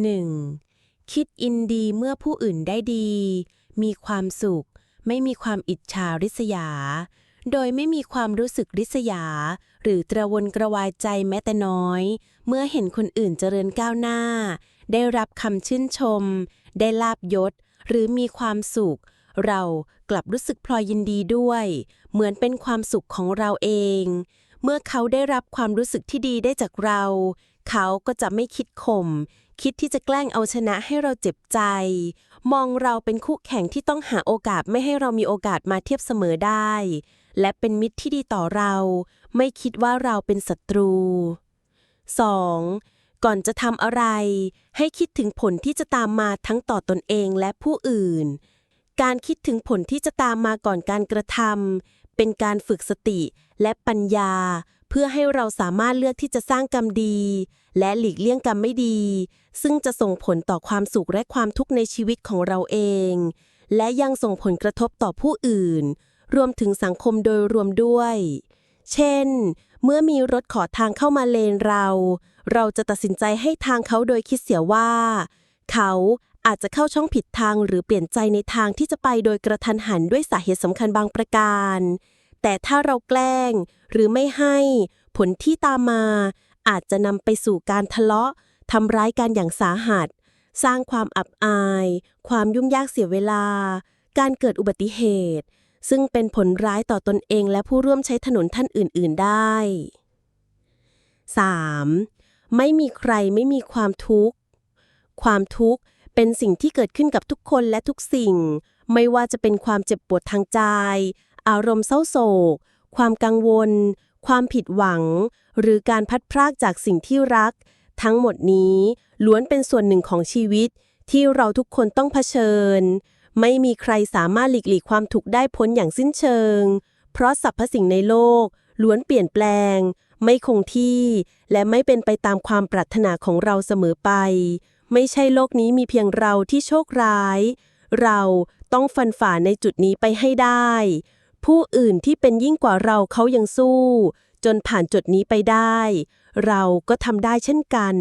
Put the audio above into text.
1. คิดอินดีเมื่อผู้อื่นได้ดี มีความสุข ไม่มีความอิจฉาริษยา โดยไม่มีความรู้สึกริษยา หรือตระวนกระวายใจแม้แต่น้อย เมื่อเห็นคนอื่นเจริญก้าวหน้า ได้รับคำชื่นชม ได้ลาบยศ หรือมีความสุข เรากลับรู้สึกพลอยยินดีด้วย เหมือนเป็นความสุขของเราเอง เมื่อเขาได้รับความรู้สึกที่ดีได้จากเรา เขาก็จะไม่คิดข่มคิดที่จะแกล้งเอาชนะให้เราเจ็บใจ มองเราเป็นคู่แข่งที่ต้องหาโอกาสไม่ให้เรามีโอกาสมาเทียบเสมอได้ และเป็นมิตรที่ดีต่อเรา ไม่คิดว่าเราเป็นศัตรู 2. ก่อนจะทำอะไร ให้คิดถึงผลที่จะตามมาทั้งต่อตนเองและผู้อื่น การคิดถึงผลที่จะตามมาก่อนการกระทำเป็นการฝึกสติและปัญญา เพื่อให้เราสามารถเลือกที่จะสร้างกรรมดี และหลีกเลี่ยงกรรมไม่ดี ซึ่งจะส่งผลต่อความสุขและความทุกข์ในชีวิตของเราเอง และยังส่งผลกระทบต่อผู้อื่น รวมถึงสังคมโดยรวมด้วย เช่น เมื่อมีรถขอทางเข้ามาเลนเรา เราจะตัดสินใจให้ทางเขาโดยคิดเสียว่า เขาอาจจะเข้าช่องผิดทางหรือเปลี่ยนใจในทางที่จะไปโดยกระทันหันด้วยสาเหตุสำคัญบางประการ แต่ถ้าเราแกล้งหรือไม่ให้ ผลที่ตามมา อาจจะนำไปสู่การทะเลาะทำร้ายกันอย่างสาหัส สร้างความอับอาย ความยุ่งยากเสียเวลา การเกิดอุบัติเหตุ ซึ่งเป็นผลร้ายต่อตนเองและผู้ร่วมใช้ถนนท่านอื่น ๆ ได้ 3. ไม่มีใครไม่มีความทุกข์ ความทุกข์เป็นสิ่งที่เกิดขึ้นกับทุกคนและทุกสิ่ง ไม่ว่าจะเป็นความเจ็บปวดทางใจ อารมณ์เศร้าโศก ความกังวล ความผิดหวัง หรือการพัดพรากจากสิ่งที่รัก ทั้งหมดนี้ล้วนเป็นส่วนหนึ่งของชีวิต ที่เราทุกคนต้องเผชิญ ไม่มีใครสามารถหลีกหลีกความทุกข์ได้พ้นอย่างสิ้นเชิง เพราะสรรพสิ่งในโลก ล้วนเปลี่ยนแปลง ไม่คงที่ และไม่เป็นไปตามความปรารถนาของเราเสมอไป ไม่ใช่โลกนี้มีเพียงเราที่โชคร้าย เราต้องฟันฝ่าในจุดนี้ไปให้ได้ ผู้อื่นที่เป็นยิ่งกว่าเราเขายังสู้ จนผ่านจุดนี้ไปได้ เราก็ทำได้เช่นกัน